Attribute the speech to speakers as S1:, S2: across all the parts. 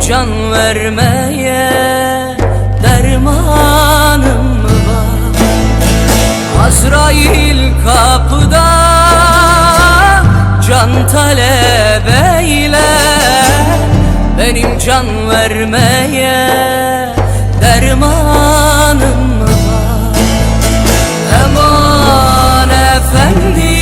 S1: Can vermeye dermanım mı var. Azrail kapıda can talep eyler Benim can vermeye dermanım mı var. Eman efendi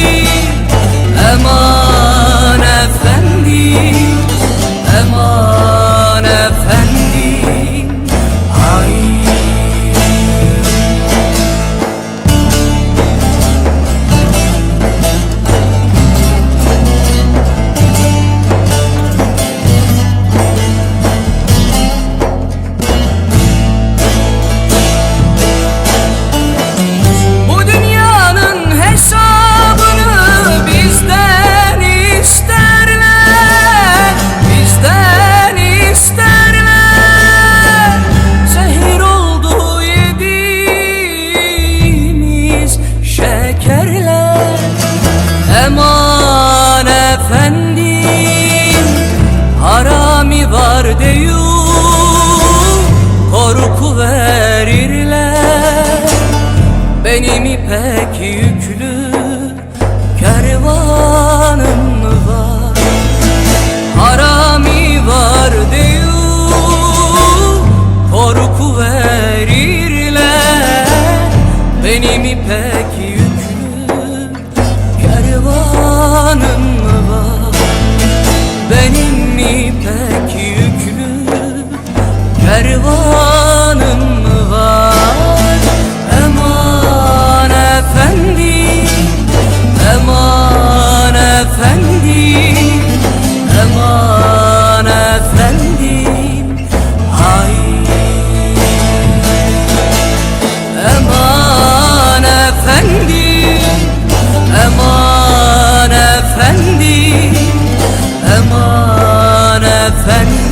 S1: ipek yüklü kervanım var. Harami var diyor korku verirler. Benim ipek yüklü kervanım var. Benim ipek yüklü kervanım efendi Eman efendi Eman efendi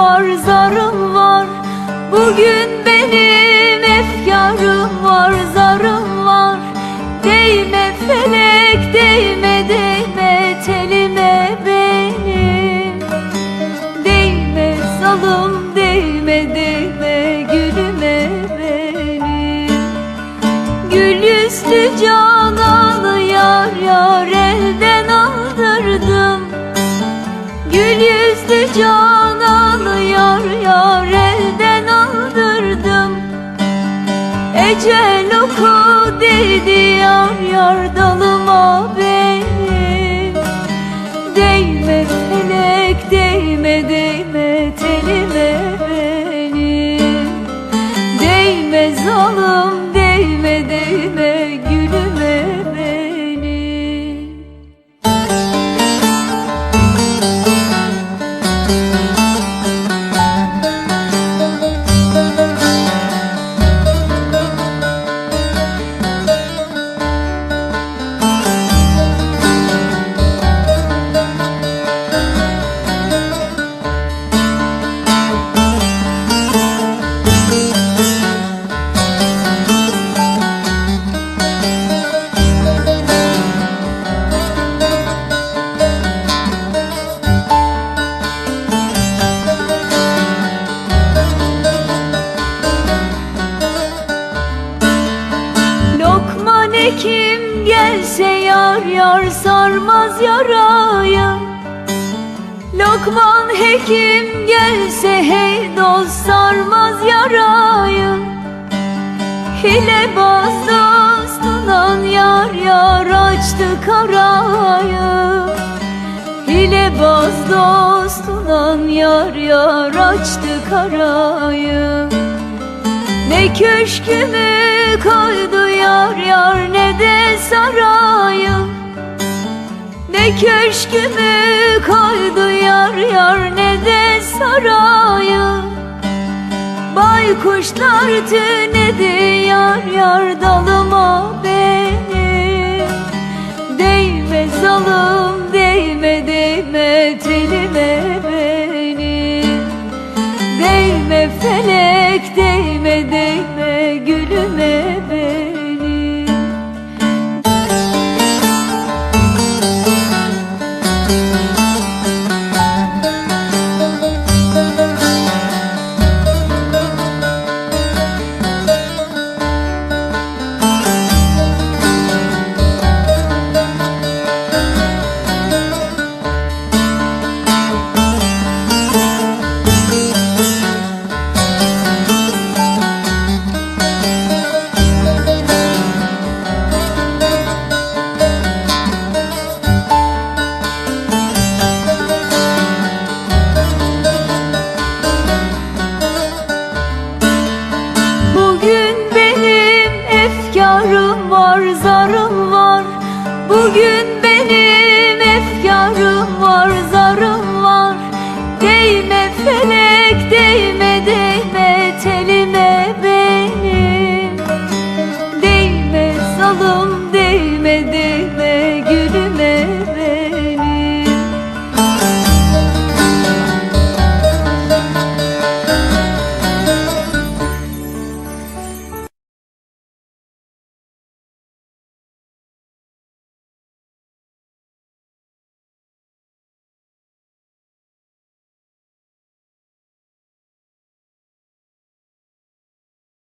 S2: var, zarım var. Bugün benim efkarım var, zarım var. Değme felek, değme, değme telime benim. Değme salım, değme, değme gülüme benim. Gül yüzlü canalı yar yar elden aldırdım. Gül yüzlü canalı yar yar elden aldırdım. Ecel oku dedi yar yar dalıma benim sarmaz yarayı Lokman hekim gelse hey dost sarmaz yarayı. Hilebaz dostundan yar yar açtı karayı. Hilebaz dostundan yar yar açtı karayı. Ne köşkümü koydu yar yar ne de Ne köşkümü koydu yar yar ne de sarayı? Baykuşlar tünedi yar yar dalıma benim var, zarım var. Bugün benim efkarım var, zarım var. Değme felek, değme değme telime benim. Değme zalım, değme değme